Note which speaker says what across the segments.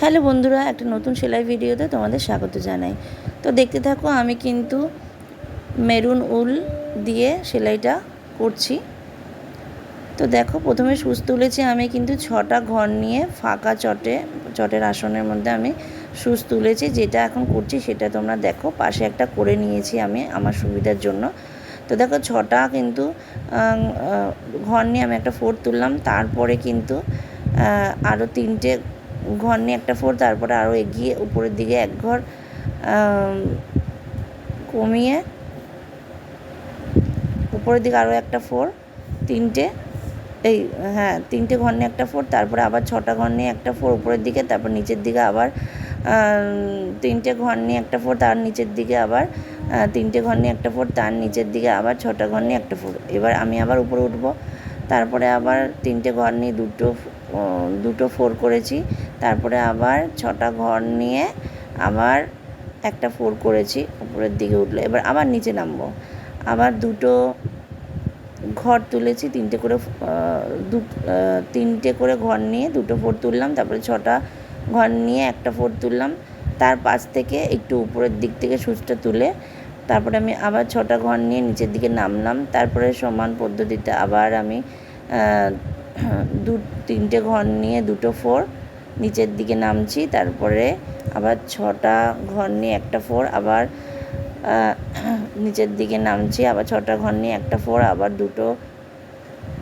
Speaker 1: Hello বন্ধুরা, একটা নতুন সেলাই ভিডিওতে তোমাদের স্বাগত জানাই। তো দেখতে থাকো, আমি কিন্তু মেরুন উল দিয়ে সেলাইটা করছি। তো দেখো, প্রথমে সুচ তুলেছি আমি কিন্তু ছটা ঘর নিয়ে ফাঁকা চটে, চটের আসনের মধ্যে আমি সুচ তুলেছি। যেটা এখন করছি সেটা তোমরা দেখো, পাশে একটা করে নিয়েছি আমি আমার সুবিধার জন্য। তো দেখো, ছটা কিন্তু ঘর নিয়ে আমি একটা ফোর তুললাম। তারপরে কিন্তু আরও তিনটে ঘর নিয়ে একটা ফোর, তারপরে আরও এগিয়ে উপরের দিকে এক ঘর কমিয়ে উপরের দিকে আরও একটা ফোর, তিনটে, এই হ্যাঁ তিনটে ঘর নিয়ে একটা ফোর, তারপরে আবার ছটা ঘর নিয়ে একটা ফোর উপরের দিকে, তারপর নিচের দিকে আবার তিনটে ঘর নিয়ে একটা ফোর, তার নিচের দিকে আবার তিনটে ঘর নিয়ে একটা ফোর, তার নিচের দিকে আবার ছটা ঘর নিয়ে একটা ফোর। এবার আমি আবার উপরে উঠবো, তারপরে আবার তিনটে ঘর নিয়ে দুটো দুটো ফোর করেছি তারপরে আবার ছটা ঘর নিয়ে আবার একটা ফোর করেছি, উপরের দিকে উঠল। এবার আবার নিচে নামবো। আবার দুটো ঘর তুলেছি, তিনটে করে দু তিনটে করে ঘর নিয়ে দুটো ফোর তুললাম, তারপরে ছটা ঘর নিয়ে একটা ফোর তুললাম। তার পাশ থেকে একটু উপরের দিক থেকে সুচটা তুলে তারপরে আমি আবার ছটা ঘর নিয়ে নিচের দিকে নামলাম। তারপরে সমান পদ্ধতিতে আবার আমি দু, তিনটে ঘর নিয়ে দুটো ফোর নিচের দিকে নামছি, তারপরে আবার ছটা ঘর নিয়ে একটা ফোর আবার নিচের দিকে নামছি, আবার ছটা ঘর নিয়ে একটা ফোর আবার দুটো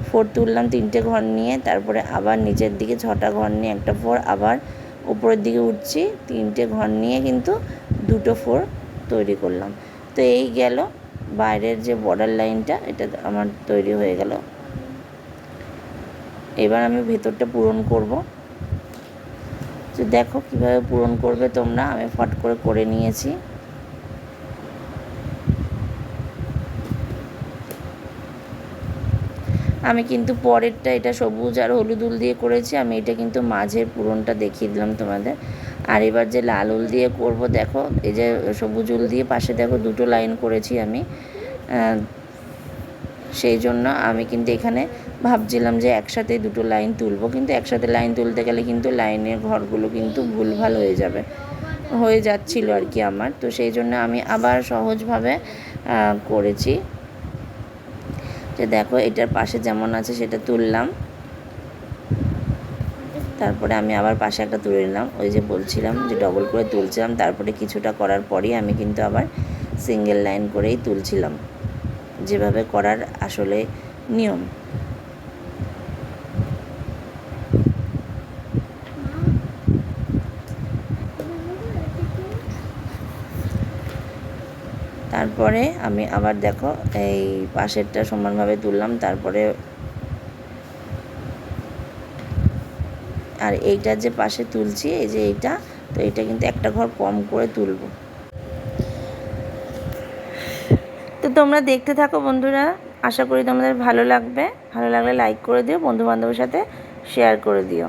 Speaker 1: ফোর তুললাম, তিনটে ঘর নিয়ে, তারপরে আবার নিচের দিকে ছটা ঘর নিয়ে একটা ফোর আবার উপরের দিকে উঠছি, তিনটে ঘর নিয়ে কিন্তু দুটো ফোর তৈরি করলাম। তো এই গেল, বাইরের যে বর্ডার লাইনটা এটা আমার তৈরি হয়ে গেল। এবার আমি ভেতরটা পূরণ করব। তো দেখো কীভাবে পূরণ করবে তোমরা, আমি ফট করে করে নিয়েছি। আমি কিন্তু পরেরটা, এটা সবুজ আর হলুদ উল দিয়ে করেছি, আমি এটা কিন্তু মাঝের পূরণটা দেখিয়ে দিলাম তোমাদের। আর এবার যে লাল উল দিয়ে করব, দেখো, এই যে সবুজ উল দিয়ে পাশে দেখো দুটো লাইন করেছি আমি। সেই জন্য আমি কিন্তু এখানে ভাবছিলাম যে একসাথে দুটো লাইন তুলবো, কিন্তু একসাথে লাইন তুলতে গেলে কিন্তু লাইনের ঘরগুলো কিন্তু ভুলভাল হয়ে যাবে, হয়ে যাচ্ছিল আর কি আমার। তো সেই জন্য আমি আবার সহজভাবে করেছি। যে দেখো, এটার পাশে যেমন আছে সেটা তুললাম। তারপরে আমি আবার পাশে একটা তুলে নিলাম। ওই যে বলছিলাম যে ডবল করে তুলছিলাম। তারপরে কিছুটা করার পরই আমি কিন্তু আবার সিঙ্গেল লাইন করেই তুলছিলাম। যেভাবে করার আসলে নিয়ম। তারপরে আমি আবার দেখো এই পাশেরটা সমানভাবে তুললাম, তারপরে আর এইটার যে পাশে তুলছি, এই যে এইটা, তো এইটা কিন্তু একটা ঘর কম করে তুলবো। তো তোমরা দেখতে থাকো বন্ধুরা, আশা করি তোমাদের ভালো লাগবে। ভালো লাগলে লাইক করে দিও বন্ধু বান্ধবের সাথে শেয়ার করে দিও।